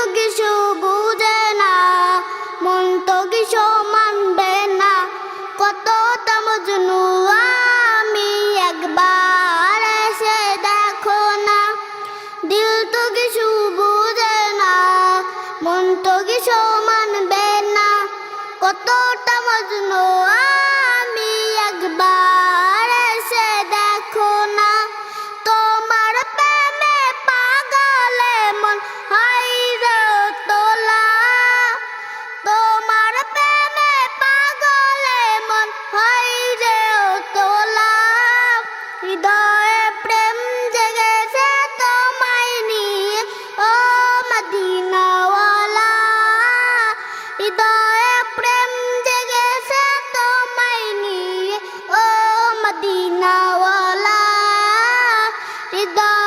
তো কিছু বুঝে না, মন তো কিছু মানবে না। কত তামজনু আমি একবার এসে দেখো না। দিল তো কিছু বুঝে না, মন তো কিছু মানবে না। কত তামজনু আমি да.